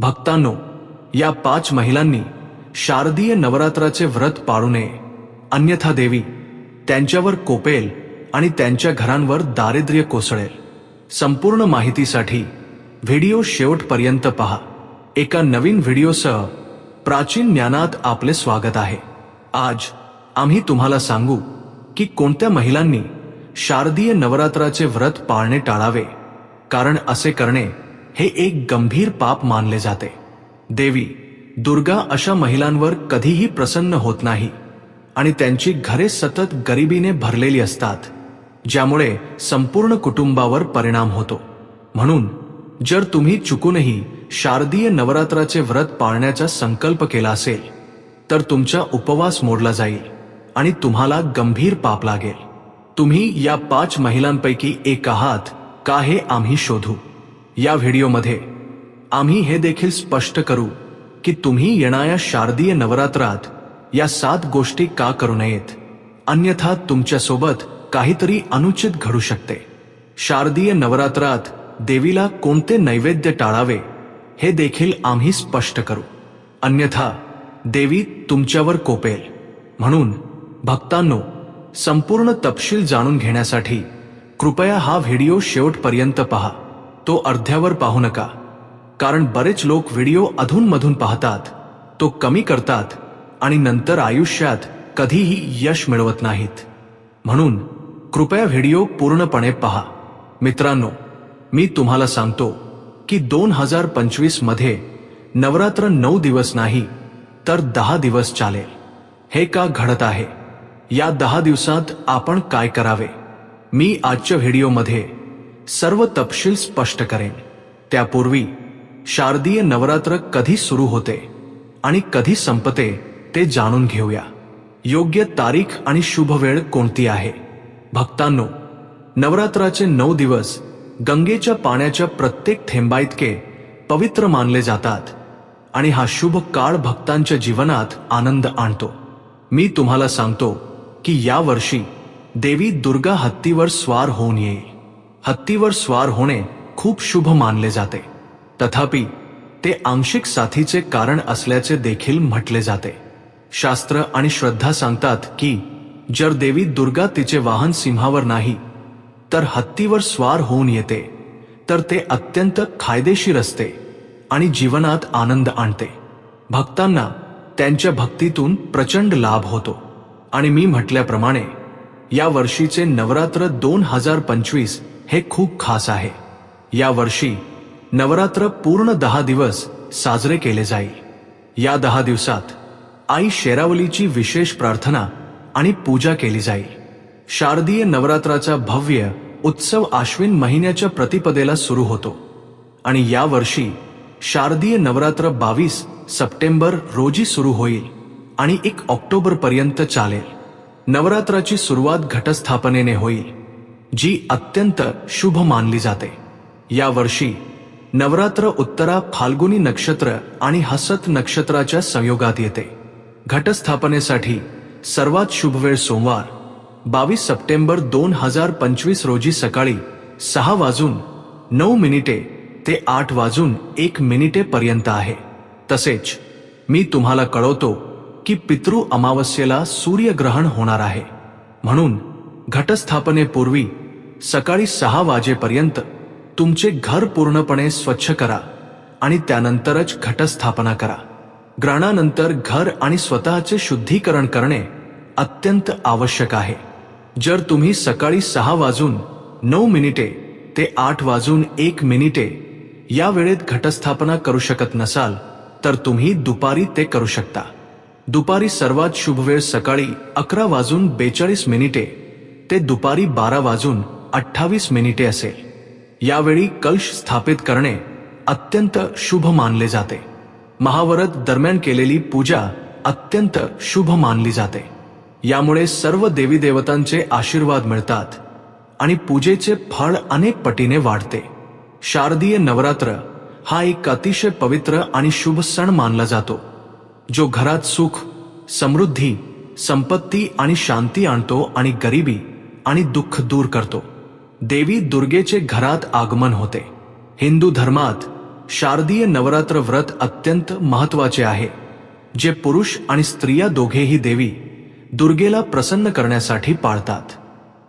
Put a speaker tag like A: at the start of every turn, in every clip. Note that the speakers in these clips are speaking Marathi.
A: भक्तांनो या पाच महिलांनी शारदीय नवरात्राचे व्रत पाळू नये. अन्यथा देवी त्यांच्यावर कोपेल आणि त्यांच्या घरांवर दारिद्र्य कोसळेल. संपूर्ण माहितीसाठी व्हिडिओ शेवटपर्यंत पहा. एका नवीन व्हिडिओसह प्राचीन ज्ञानात आपले स्वागत आहे. आज आम्ही तुम्हाला सांगू की कोणत्या महिलांनी शारदीय नवरात्राचे व्रत पाळणे टाळावे. कारण असे करणे हे एक गंभीर पाप मानले जाते. देवी दुर्गा अशा महिलांवर कधीही प्रसन्न होत नाही आणि त्यांची घरे सतत गरिबीने भरलेली असतात ज्यामुळे संपूर्ण कुटुंबावर परिणाम होतो. म्हणून जर तुम्ही चुकूनही शारदीय नवरात्राचे व्रत पाळण्याचा संकल्प केला असेल तर तुमचा उपवास मोडला जाईल आणि तुम्हाला गंभीर पाप लागेल. तुम्ही या पाच महिलांपैकी एक आहात का हे आम्ही शोधू? या व्हिडिओमध्ये आम्ही हे देखील स्पष्ट करू की तुम्ही येणाऱ्या शारदीय नवरात्रात या सात गोष्टी का करू नयेत? अन्यथा तुमच्यासोबत काहीतरी अनुचित घडू शकते. शारदीय नवरात्रात देवीला कोणते नैवेद्य टाळावे हे देखील आम्ही स्पष्ट करू. अन्यथा देवी तुमच्यावर कोपेल. म्हणून भक्तांनो संपूर्ण तपशील जाणून घेण्यासाठी कृपया हा व्हिडिओ शेवटपर्यंत पहा. तो अर्ध्यावर पाहू नका. कारण बरेच लोक व्हिडिओ अधूनमधून पाहतात तो कमी करतात आणि नंतर आयुष्यात कधीही यश मिळवत नाहीत. म्हणून कृपया व्हिडिओ पूर्णपणे पहा. मित्रांनो मी तुम्हाला सांगतो की दोन हजार पंचवीसमध्ये नवरात्र नऊ दिवस नाही तर दहा दिवस चालेल. हे का घडत आहे? या दहा दिवसात आपण काय करावे? मी आजच्या व्हिडिओमध्ये सर्व तपशील स्पष्ट करेन. त्यापूर्वी शारदीय नवरात्र कधी सुरू होते आणि कधी संपते ते जाणून घेऊया. योग्य तारीख आणि शुभ वेळ कोणती आहे? भक्तांनो नवरात्राचे नऊ दिवस गंगेच्या पाण्याच्या प्रत्येक थेंबाइतके पवित्र मानले जातात आणि हा शुभ काळ भक्तांच्या जीवनात आनंद आणतो. मी तुम्हाला सांगतो की या वर्षी देवी दुर्गा हत्तीवर स्वार होऊन येईल. हत्तीवर स्वार होणे खूप शुभ मानले जाते. तथापि ते आंशिक साथीचे कारण असल्याचे देखील म्हटले जाते. शास्त्र आणि श्रद्धा सांगतात की जर देवी दुर्गा तिचे वाहन सिंहावर नाही तर हत्तीवर स्वार होऊन येते. तर ते अत्यंत फायदेशीर असते आणि जीवनात आनंद आणते. भक्तांना त्यांच्या भक्तीतून प्रचंड लाभ होतो. आणि मी म्हटल्याप्रमाणे या वर्षीचे नवरात्र दोन हजार पंचवीस हे खूप खास आहे. या वर्षी नवरात्र पूर्ण दहा दिवस साजरे केले जाईल. या दहा दिवसात आई शेरावलीची विशेष प्रार्थना आणि पूजा केली जाईल. शारदीय नवरात्राचा भव्य उत्सव आश्विन महिन्याच्या प्रतिपदेला सुरू होतो. आणि या वर्षी शारदीय नवरात्र बावीस सप्टेंबर रोजी सुरू होईल आणि एक ऑक्टोबर पर्यंत चालेल. नवरात्राची सुरुवात घटस्थापनेने होईल जी अत्यंत शुभ मानली जाते. या वर्षी नवरात्र उत्तरा फाल्गुनी नक्षत्र आणि हसत नक्षत्राच्या संयोगात येते. घटस्थापनेसाठी सर्वात शुभ वेळ सोमवार बावीस सप्टेंबर दोन हजार पंचवीस रोजी सकाळी सहा वाजून नऊ मिनिटे ते आठ वाजून एक मिनिटे पर्यंत आहे. तसेच मी तुम्हाला कळवतो की पितृ अमावस्येला सूर्यग्रहण होणार आहे. म्हणून घटस्थापनेपूर्वी सकाळी सहा वाजेपर्यंत तुमचे घर पूर्णपणे स्वच्छ करा आणि त्यानंतरच घटस्थापना करा. ग्रहणानंतर घर आणि स्वतःचे शुद्धीकरण करणे अत्यंत आवश्यक आहे. जर तुम्ही सकाळी सहा वाजून नऊ मिनिटे ते आठ वाजून एक मिनिटे या वेळेत घटस्थापना करू शकत नसाल तर तुम्ही दुपारी ते करू शकता. दुपारी सर्वात शुभ वेळ सकाळी अकरा वाजून बेचाळीस मिनिटे ते दुपारी बारा वाजून अठ्ठावीस मिनिटे असेल यावेळी कलश स्थापित करणे अत्यंत शुभ मानले जाते. महावरत दरम्यान केलेली पूजा अत्यंत शुभ मानली जाते. यामुळे सर्व देवी देवतांचे आशीर्वाद मिळतात आणि पूजेचे फळ अनेक पटीने वाढते. शारदीय नवरात्र हा एक अतिशय पवित्र आणि शुभ सण मानला जातो. जो घरात सुख समृद्धी संपत्ती आणि शांती आणतो आणि गरिबी आणि दुःख दूर करतो. देवी दुर्गेचे घरात आगमन होते. हिंदू धर्मात शारदीय नवरात्र व्रत अत्यंत महत्त्वाचे आहे. जे पुरुष आणि स्त्रिया दोघेही देवी दुर्गेला प्रसन्न करण्यासाठी पाळतात.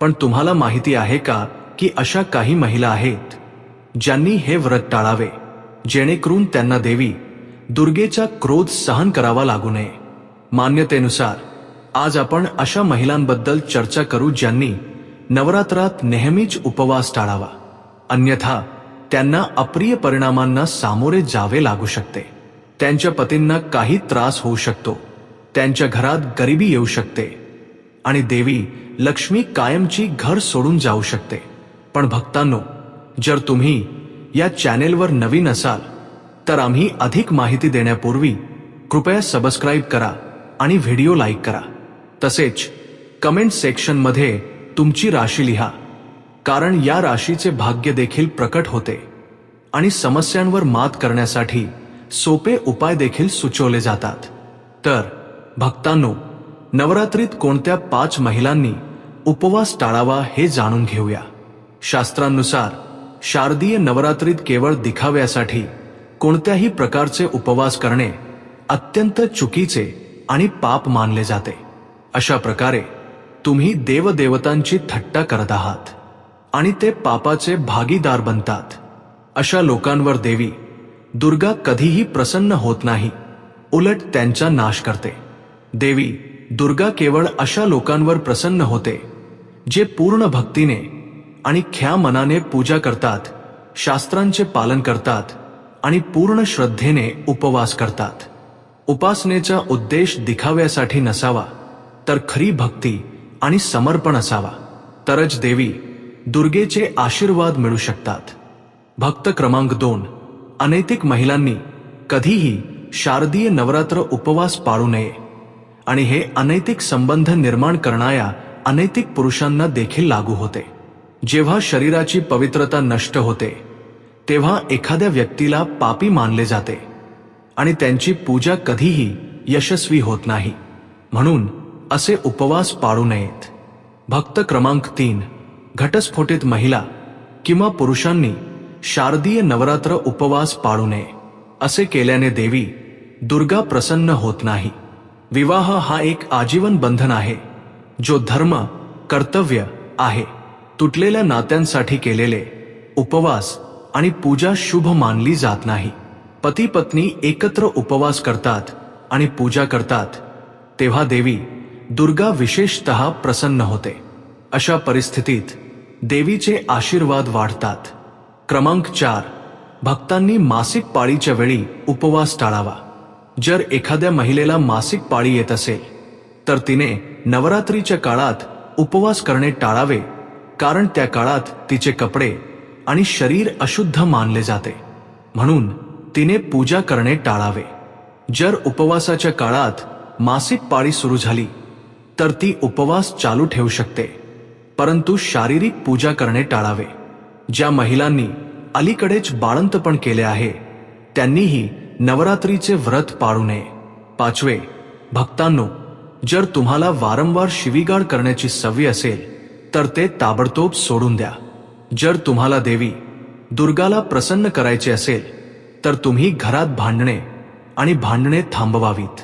A: पण तुम्हाला माहिती आहे का की अशा काही महिला आहेत ज्यांनी हे व्रत टाळावे जेणेकरून त्यांना देवी दुर्गेचा क्रोध सहन करावा लागू नये. मान्यतेनुसार आज आपण अशा महिलांबद्दल चर्चा करू ज्यांनी नवरात्रात नेहमीच उपवास टाळावा. अन्यथा त्यांना अप्रिय परिणामांना सामोरे जावे लागू शकते. त्यांच्या पतींना काही त्रास होऊ शकतो. त्यांच्या घरात गरिबी येऊ शकते. आणि देवी लक्ष्मी कायमची घर सोडून जाऊ शकते. पण भक्तांनो जर तुम्ही या चॅनेलवर नवीन असाल तर आम्ही अधिक माहिती देण्यापूर्वी कृपया सबस्क्राईब करा आणि व्हिडिओ लाईक करा. तसेच कमेंट सेक्शनमध्ये तुमची राशी लिहा कारण या राशीचे भाग्य देखील प्रकट होते आणि समस्यांवर मात करण्यासाठी सोपे उपाय देखील सुचवले जातात. तर भक्तांनो नवरात्रीत कोणत्या पाच महिलांनी उपवास टाळावा हे जाणून घेऊया. शास्त्रांनुसार शारदीय नवरात्रीत केवळ दिखाव्यासाठी कोणत्याही प्रकारचे उपवास करणे अत्यंत चुकीचे आणि पाप मानले जाते. अशा प्रकारे तुम्ही देवदेवतांची थट्टा करत आहात आणि ते पापाचे भागीदार बनतात. अशा लोकांवर देवी दुर्गा कधीही प्रसन्न होत नाही उलट त्यांचा नाश करते. देवी दुर्गा केवळ अशा लोकांवर प्रसन्न होते जे पूर्ण भक्तीने आणि ख्या मनाने पूजा करतात शास्त्रांचे पालन करतात आणि पूर्ण श्रद्धेने उपवास करतात. उपासनेचा उद्देश दिखाव्यासाठी नसावा तर खरी भक्ती आणि समर्पण असावा. तरच देवी दुर्गेचे आशीर्वाद मिळू शकतात. भक्त क्रमांक दोन. अनैतिक महिलांनी कधीही शारदीय नवरात्र उपवास पाळू नये. आणि हे अनैतिक संबंध निर्माण करणाऱ्या अनैतिक पुरुषांना देखील लागू होते. जेव्हा शरीराची पवित्रता नष्ट होते तेव्हा एखाद्या व्यक्तीला पापी मानले जाते आणि त्यांची पूजा कधीही यशस्वी होत नाही. म्हणून असे उपवास पाळू नयेत. भक्त क्रमांक तीन घटस्फोटित महिला किंवा पुरुषांनी शारदीय नवरात्र उपवास पाळू नये. असे केल्याने देवी दुर्गा प्रसन्न होत नाही. विवाह हा एक आजीवन बंधन आहे जो धर्म कर्तव्य आहे. तुटलेल्या नात्यांसाठी केलेले उपवास आणि पूजा शुभ मानली जात नाही. पती पत्नी एकत्र उपवास करतात आणि पूजा करतात. तेव्हा देवी दुर्गा विशेषतः प्रसन्न होते. अशा परिस्थितीत देवीचे आशीर्वाद वाढतात. क्रमांक चार. भक्तांनी मासिक पाळीच्या वेळी उपवास टाळावा. जर एखाद्या महिलेला मासिक पाळी येत असेल तर तिने नवरात्रीच्या काळात उपवास करणे टाळावे कारण त्या काळात तिचे कपडे आणि शरीर अशुद्ध मानले जाते. म्हणून तिने पूजा करणे टाळावे. जर उपवासाच्या काळात मासिक पाळी सुरू झाली तर ती उपवास चालू ठेवू शकते. परंतु शारीरिक पूजा करणे टाळावे. ज्या महिलांनी अलीकडेच बाळंतपण केले आहे त्यांनीही नवरात्रीचे व्रत पाळू नये. पाचवे भक्तांनो जर तुम्हाला वारंवार शिवीगाळ करण्याची सवय असेल तर ते ताबडतोब सोडून द्या. जर तुम्हाला देवी दुर्गाला प्रसन्न करायचे असेल तर तुम्ही घरात भांडणे आणि भांडणे थांबवावीत.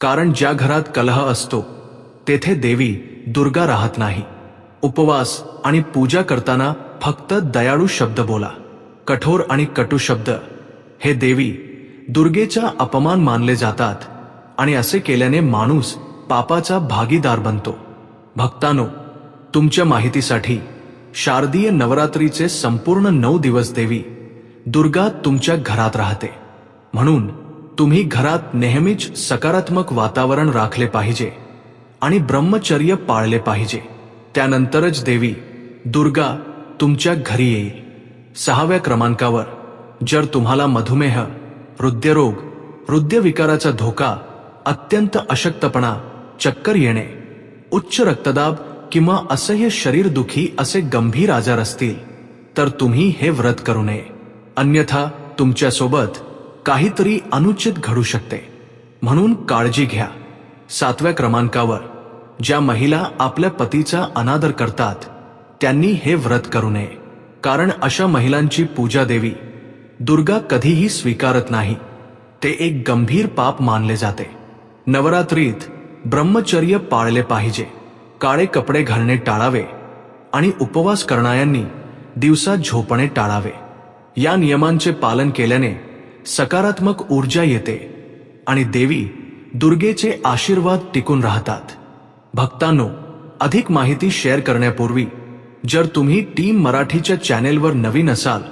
A: कारण ज्या घरात कलह असतो तेथे देवी दुर्गा राहत नाही. उपवास आणि पूजा करताना फक्त दयाळू शब्द बोला. कठोर आणि कटू शब्द. हे देवी दुर्गेचा अपमान मानले जातात आणि असे केल्याने माणूस पापाचा भागीदार बनतो. भक्तानो तुमच्या माहितीसाठी शारदीय नवरात्रीचे संपूर्ण नऊ दिवस देवी दुर्गा तुमच्या घरात राहते. म्हणून तुम्ही घरात नेहमीच सकारात्मक वातावरण राखले पाहिजे आणि ब्रह्मचर्य पाळले पाहिजे. त्यानंतरच देवी दुर्गा तुमच्या घरी येईल. सहाव्या क्रमांकावर जर तुम्हाला मधुमेह हृदयरोग हृदयविकाराचा धोका अत्यंत अशक्तपणा चक्कर येणे उच्च रक्तदाब किंवा असह्य शरीरदुखी असे गंभीर आजार असतील तर तुम्ही हे व्रत करू नये. अन्यथा तुमच्यासोबत काहीतरी अनुचित घडू शकते. म्हणून काळजी घ्या. सातव्या क्रमांकावर ज्या महिला आपल्या पतीचा अनादर करतात त्यांनी हे व्रत करू नये. कारण अशा महिलांची पूजा देवी दुर्गा कधीही स्वीकारत नाही. ते एक गंभीर पाप मानले जाते. नवरात्रीत ब्रह्मचर्य पाळले पाहिजे. काळे कपडे घालणे टाळावे आणि उपवास करणाऱ्यांनी दिवसात झोपणे टाळावे. या नियमांचे पालन केल्याने सकारात्मक ऊर्जा येते आणि देवी दुर्गेचे आशीर्वाद टिकून राहतात. भक्तांनो अधिक माहिती शेअर करण्यापूर्वी जर तुम्ही टीम मराठीच्या चॅनेलवर नवीन असाल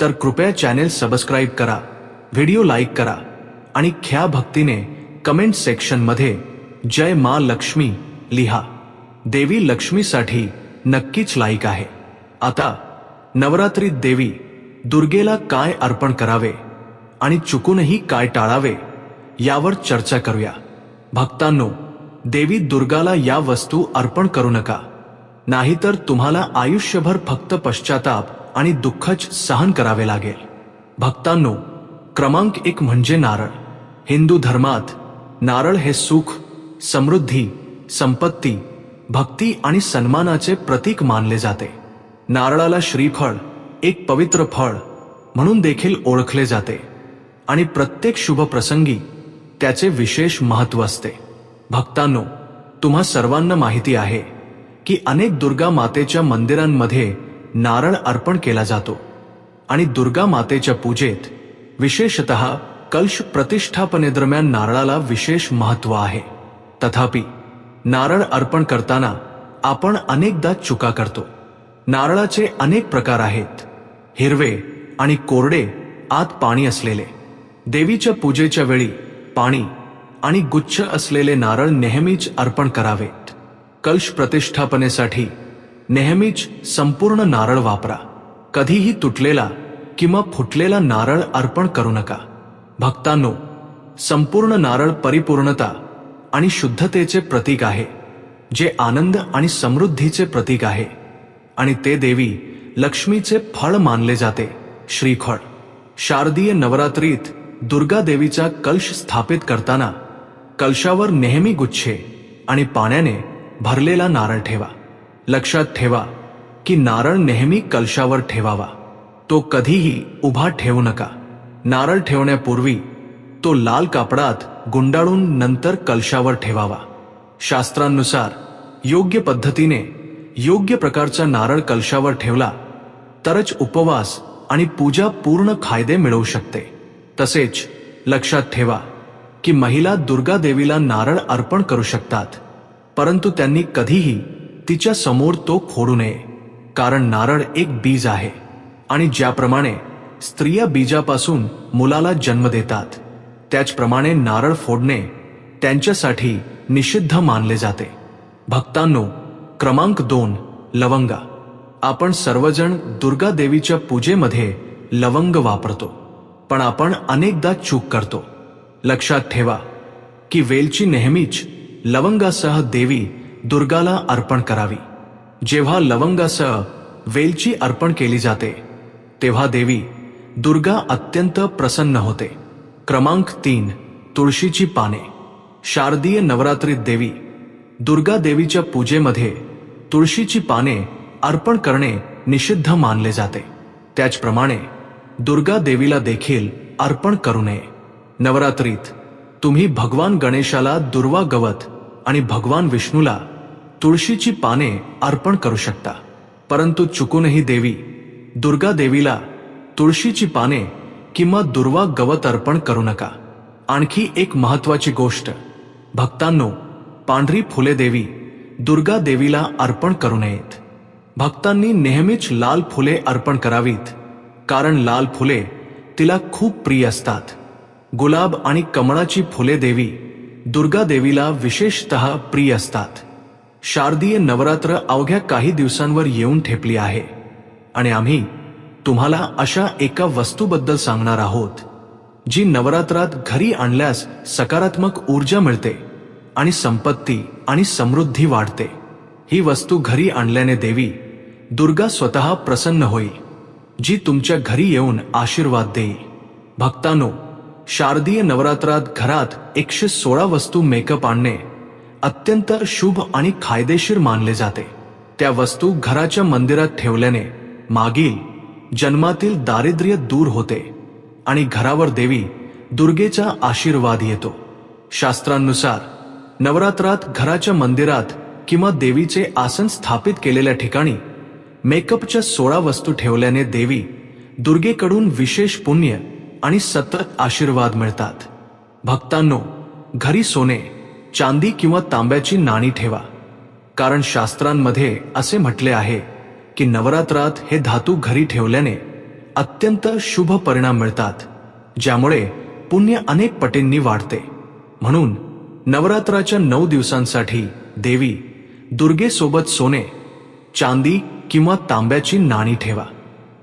A: तर कृपया चॅनेल सबस्क्राईब करा व्हिडिओ लाईक करा आणि ख्या भक्तीने कमेंट सेक्शनमध्ये जय मा लक्ष्मी लिहा. देवी लक्ष्मीसाठी नक्कीच लाईक आहे. आता नवरात्रीत देवी दुर्गेला काय अर्पण करावे आणि चुकूनही काय टाळावे यावर चर्चा करूया. भक्तांनो देवी दुर्गाला या वस्तू अर्पण करू नका. नाहीतर तुम्हाला आयुष्यभर फक्त पश्चाताप आणि दुःखच सहन करावे लागेल. भक्तांनो क्रमांक एक म्हणजे नारळ. हिंदू धर्मात नारळ हे सुख समृद्धी संपत्ती भक्ती आणि सन्मानाचे प्रतीक मानले जाते. नारळाला श्रीफळ एक पवित्र फळ म्हणून देखील ओळखले जाते. आणि प्रत्येक शुभ प्रसंगी त्याचे विशेष महत्त्व असते. भक्तांनो तुम्हा सर्वांना माहिती आहे की अनेक दुर्गा मातेच्या मंदिरांमध्ये नारळ अर्पण केला जातो. आणि दुर्गा मातेच्या पूजेत विशेषत कलश प्रतिष्ठापनेदरम्यान नारळाला विशेष महत्त्व आहे. तथापि नारळ अर्पण करताना आपण अनेकदा चुका करतो. नारळाचे अनेक प्रकार आहेत. हिरवे आणि कोरडे आत पाणी असलेले. देवीच्या पूजेच्या वेळी पाणी आणि गुच्छ असलेले नारळ नेहमीच अर्पण करावेत. कलश प्रतिष्ठापनेसाठी नेहमीच संपूर्ण नारळ वापरा. कधीही तुटलेला किंवा फुटलेला नारळ अर्पण करू नका. भक्तांनो संपूर्ण नारळ परिपूर्णता आणि शुद्धतेचे प्रतीक आहे जे आनंद आणि समृद्धीचे प्रतीक आहे. आणि ते देवी लक्ष्मीचे फळ मानले जाते. श्रीफळ शारदीय नवरात्रीत दुर्गा देवीचा कलश स्थापित करताना कलशावर नेहमी गुच्छे आणि पाण्याने भरलेला नारळ ठेवा. लक्षात ठेवा की नारळ नेहमी कलशावर ठेवावा. तो कधीही उभा ठेवू नका. नारळ ठेवण्यापूर्वी तो लाल कापडात गुंडाळून नंतर कलशावर ठेवावा. शास्त्रांनुसार योग्य पद्धतीने योग्य प्रकारचा नारळ कलशावर ठेवला तरच उपवास आणि पूजा पूर्ण फायदे मिळवू शकते. तसेच लक्षात ठेवा की महिला दुर्गा देवीला नारळ अर्पण करू शकतात परंतु त्यांनी कधीही तिच्या समोर तो फोडू नये कारण नारळ एक बीज आहे आणि ज्याप्रमाणे स्त्रिया बीजापासून मुलाला जन्म देतात. त्याचप्रमाणे नारळ फोडणे त्यांच्यासाठी निषिद्ध मानले जाते. भक्तांनो क्रमांक दोन लवंगा. आपण सर्वजण दुर्गा देवीच्या पूजेमध्ये लवंग वापरतो पण आपण अनेकदा चूक करतो. लक्षात ठेवा की वेलची नेहमीच लवंगासह देवी दुर्गाला अर्पण करावी. जेव्हा लवंगासह वेलची अर्पण केली जाते तेव्हा देवी दुर्गा अत्यंत प्रसन्न होते. क्रमांक तीन तुळशीची पाने. शारदीय नवरात्रीत देवी. दुर्गा देवीच्या पूजेमध्ये तुळशीची पाने अर्पण करणे निषिद्ध मानले जाते. त्याचप्रमाणे दुर्गा देवीला देखील अर्पण करू नये. नवरात्रीत तुम्ही भगवान गणेशाला दुर्वा गवत आणि भगवान विष्णूला तुळशीची पाने अर्पण करू शकता. परंतु चुकूनही देवी दुर्गा देवीला तुळशीची पाने किंवा दुर्वा गवत अर्पण करू नका. आणखी एक महत्वाची गोष्ट. भक्तांनो पांढरी फुले देवी दुर्गा देवीला अर्पण करू नयेत. भक्तांनी नेहमीच लाल फुले अर्पण करावीत कारण लाल फुले तिला खूप प्रिय असतात. गुलाब आणि कमळाची फुले देवी दुर्गा देवीला विशेषतः प्रिय असतात. शारदीय नवरात्र अवघ्या काही दिवसांवर येऊन ठेपली आहे. आणि आम्ही तुम्हाला अशा एका वस्तूबद्दल सांगणार आहोत जी नवरात्रात घरी आणल्यास सकारात्मक ऊर्जा मिळते आणि संपत्ती आणि समृद्धी वाढते. ही वस्तू घरी आणल्याने देवी दुर्गा स्वतः प्रसन्न होई जी तुमच्या घरी येऊन आशीर्वाद देई. भक्तानो शारदीय नवरात्रात घरात एकशे सोळा वस्तू मेकअप आणणे अत्यंत शुभ आणि फायदेशीर मानले जाते. त्या वस्तू घराच्या मंदिरात ठेवल्याने मागील जन्मातील दारिद्र्य दूर होते आणि घरावर देवी दुर्गेचा आशीर्वाद येतो. शास्त्रांनुसार नवरात्रात घराच्या मंदिरात किंवा देवीचे आसन स्थापित केलेल्या ठिकाणी मेकअपच्या सोळा वस्तू ठेवल्याने देवी दुर्गेकडून विशेष पुण्य आणि सतत आशीर्वाद मिळतात. भक्तांनो घरी सोने चांदी किंवा तांब्याची नाणी ठेवा कारण शास्त्रांमध्ये असे म्हटले आहे की नवरात्रात हे धातू घरी ठेवल्याने अत्यंत शुभ परिणाम मिळतात ज्यामुळे पुण्य अनेक पटींनी वाढते. म्हणून नवरात्राच्या नऊ दिवसांसाठी देवी दुर्गेसोबत सोने चांदी किंवा तांब्याची नाणी ठेवा.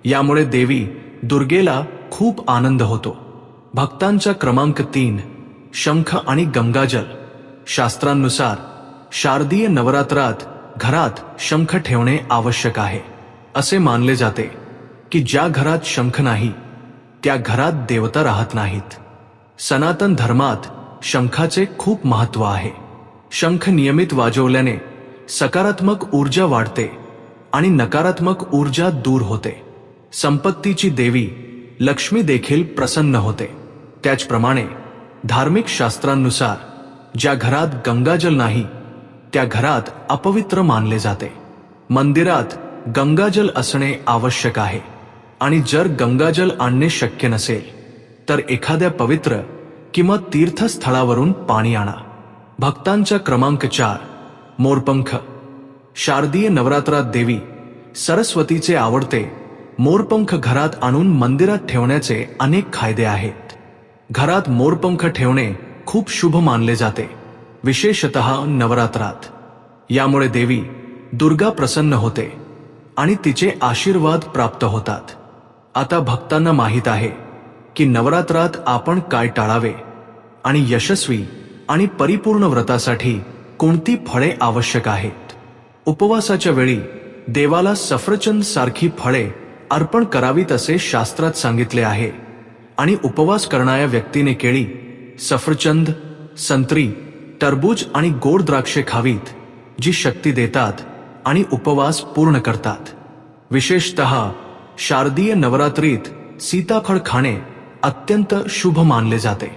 A: यामुळे देवी दुर्गेला खूप आनंद होतो. भक्तांचा क्रमांक तीन शंख आणि गंगाजल. शास्त्रांनुसार शारदीय नवरात्रात घरात शंख ठेवणे आवश्यक आहे. असे मानले जाते की ज्या घरात शंख नाही त्या घरात देवता राहत नाहीत. सनातन धर्मात शंखाचे खूप महत्त्व आहे. शंख नियमित वाजवल्याने सकारात्मक ऊर्जा वाढते आणि नकारात्मक ऊर्जा दूर होते. संपत्तीची देवी लक्ष्मी देखील प्रसन्न होते. त्याचप्रमाणे धार्मिक शास्त्रांनुसार ज्या घरात गंगाजल नाही त्या घरात अपवित्र मानले जाते. मंदिरात गंगाजल असणे आवश्यक आहे. आणि जर गंगाजल आणणे शक्य नसेल तर एखाद्या पवित्र किंवा तीर्थस्थळावरून पाणी आणा. भक्तांचा क्रमांक चार मोरपंख. शारदीय नवरात्रात देवी सरस्वतीचे आवडते मोरपंख घरात आणून मंदिरात ठेवण्याचे अनेक फायदे आहेत. घरात मोरपंख ठेवणे खूप शुभ मानले जाते. विशेषत नवरात्रात. यामुळे देवी दुर्गा प्रसन्न होते आणि तिचे आशीर्वाद प्राप्त होतात. आता भक्तांना माहीत आहे की नवरात्रात आपण काय टाळावे आणि यशस्वी आणि परिपूर्ण व्रतासाठी कोणती फळे आवश्यक आहेत? उपवासाच्या वेळी देवाला सफरचंद सारखी फळे अर्पण करावीत असे शास्त्रात सांगितले आहे. आणि उपवास करणाऱ्या व्यक्तीने केळी सफरचंद संत्री टरबूज आणि गोड द्राक्षे खावीत जी शक्ती देतात आणि उपवास पूर्ण करतात. विशेषतः शारदीय नवरात्रीत सीताफळ खाणे अत्यंत शुभ मानले जाते.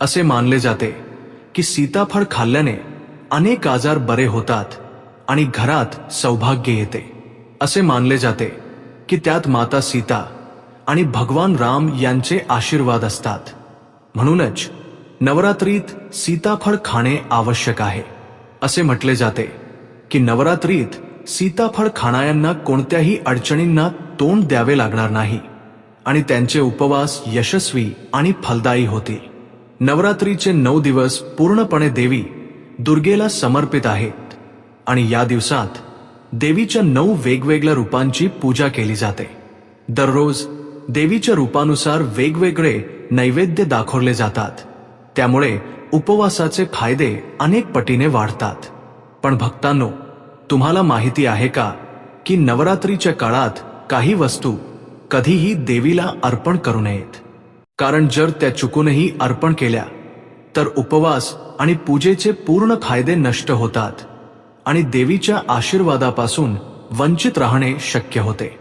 A: असे मानले जाते की सीताफळ खाल्ल्याने अनेक आजार बरे होतात आणि घरात सौभाग्य येते. असे मानले जाते की त्यात माता सीता आणि भगवान राम यांचे आशीर्वाद असतात. म्हणूनच नवरात्रीत सीताफळ खाणे आवश्यक आहे. असे म्हटले जाते की नवरात्रीत सीताफळ खाणाऱ्यांना कोणत्याही अडचणींना तोंड द्यावे लागणार नाही आणि त्यांचे उपवास यशस्वी आणि फलदायी होतील नवरात्रीचे नऊ दिवस पूर्णपणे देवी दुर्गेला समर्पित आहेत आणि या दिवसात देवीच्या नऊ वेगवेगळ्या रूपांची पूजा केली जाते. दररोज देवीच्या रूपानुसार वेगवेगळे नैवेद्य दाखवले जातात. त्यामुळे उपवासाचे फायदे अनेक पटीने वाढतात. पण भक्तांनो तुम्हाला माहिती आहे का की नवरात्रीच्या काळात काही वस्तू कधीही देवीला अर्पण करू नयेत. कारण जर त्या चुकूनही अर्पण केल्या तर उपवास आणि पूजेचे पूर्ण फायदे नष्ट होतात आणि देवीच्या आशीर्वादापासून वंचित राहणे शक्य होते.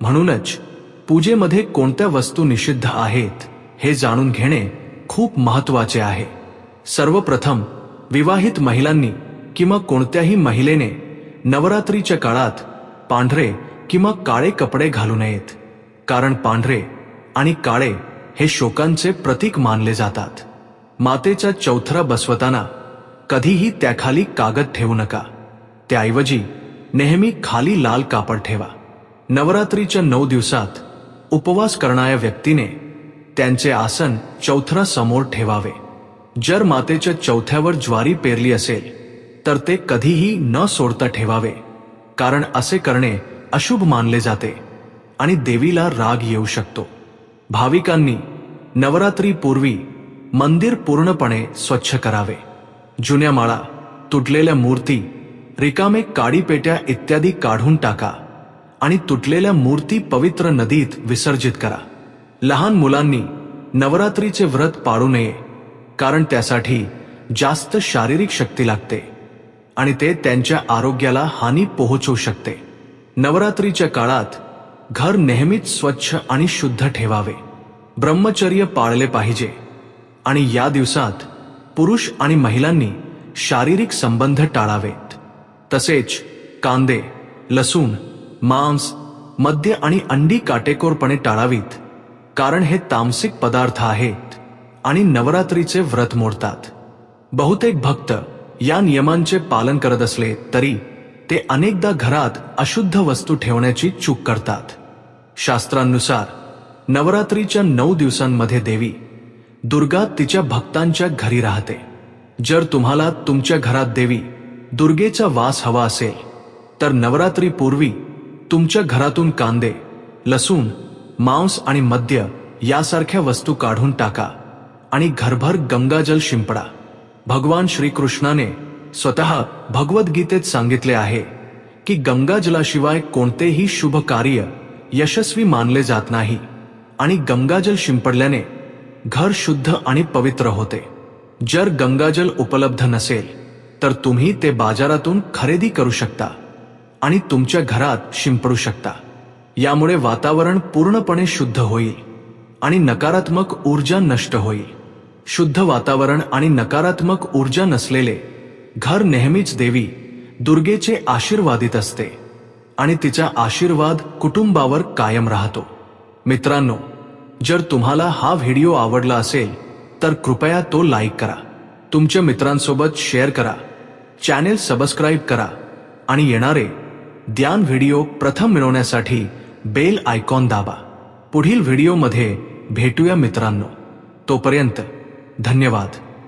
A: म्हणूनच पूजेमध्ये कोणत्या वस्तू निषिद्ध आहेत हे जाणून घेणे खूप महत्त्वाचे आहे. सर्वप्रथम विवाहित महिलांनी किंवा कोणत्याही महिलेने नवरात्रीच्या काळात पांढरे किंवा काळे कपडे घालू नयेत. कारण पांढरे आणि काळे हे शोकांचे प्रतीक मानले जातात. मातेचा चौथरा बसवताना कधीही त्याखाली कागद ठेवू नका. त्याऐवजी नेहमी खाली लाल कापड ठेवा. नवरात्रीच्या नऊ दिवसात उपवास करणाऱ्या व्यक्तीने त्यांचे आसन चौथरा समोर ठेवावे. जर मातेच्या चौथ्यावर ज्वारी पेरली असेल तर ते कधीही न सोडता ठेवावे कारण असे करणे अशुभ मानले जाते आणि देवीला राग येऊ शकतो. भाविकांनी नवरात्रीपूर्वी मंदिर पूर्णपणे स्वच्छ करावे. जुन्या माळा तुटलेल्या मूर्ती रिकामे काडीपेट्या इत्यादी काढून टाका आणि तुटलेल्या मूर्ती पवित्र नदीत विसर्जित करा. लहान मुलांनी नवरात्रीचे व्रत पाळू नये कारण त्यासाठी जास्त शारीरिक शक्ती लागते आणि ते त्यांच्या आरोग्याला हानी पोहोचवू शकते. नवरात्रीच्या काळात घर नेहमीच स्वच्छ आणि शुद्ध ठेवावे. ब्रह्मचर्य पाळले पाहिजे आणि या दिवसात पुरुष आणि महिलांनी शारीरिक संबंध टाळावेत. तसेच कांदे लसूण मांस मद्य आणि अंडी काटेकोरपणे टाळावीत. कारण हे तामसिक पदार्थ आहेत आणि नवरात्रीचे व्रत मोडतात. बहुतेक भक्त या नियमांचे पालन करत असले तरी ते अनेकदा घरात अशुद्ध वस्तू ठेवण्याची चूक करतात. शास्त्रांनुसार नवरात्रीच्या नऊ दिवसांमध्ये देवी दुर्गा तिच्या भक्तांच्या घरी राहते. जर तुम्हाला तुमच्या घरात देवी दुर्गेचा वास हवा असेल तर नवरात्रीपूर्वी तुमच्या घरातून कांदे लसूण मांस आणि मद्य यासारख्या वस्तू काढून टाका आणि घरभर गंगाजल शिंपडा. भगवान श्रीकृष्णाने स्वतः भगवद्गीतेत सांगितले आहे की गंगाजलाशिवाय कोणतेही शुभ कार्य यशस्वी मानले जात नाही आणि गंगाजल शिंपडल्याने घर शुद्ध आणि पवित्र होते. जर गंगाजल उपलब्ध नसेल तर तुम्ही ते बाजारातून खरेदी करू शकता आणि तुमच्या घरात शिंपडू शकता. यामुळे वातावरण पूर्णपणे शुद्ध होईल आणि नकारात्मक ऊर्जा नष्ट होईल. शुद्ध वातावरण आणि नकारात्मक ऊर्जा नसलेले घर नेहमीच देवी दुर्गेचे आशीर्वादित असते आणि तिचा आशीर्वाद कुटुंबावर कायम राहतो. मित्रांनो जर तुम्हाला हा व्हिडिओ आवडला असेल तर कृपया तो लाईक करा. तुमच्या मित्रांसोबत शेअर करा. चॅनेल सबस्क्राईब करा. आणि येणारे ध्यान व्हिडिओ प्रथम मिळवण्यासाठी बेल आयकॉन दाबा. पुढील व्हिडिओमध्ये भेटूया मित्रांनो. तोपर्यंत धन्यवाद.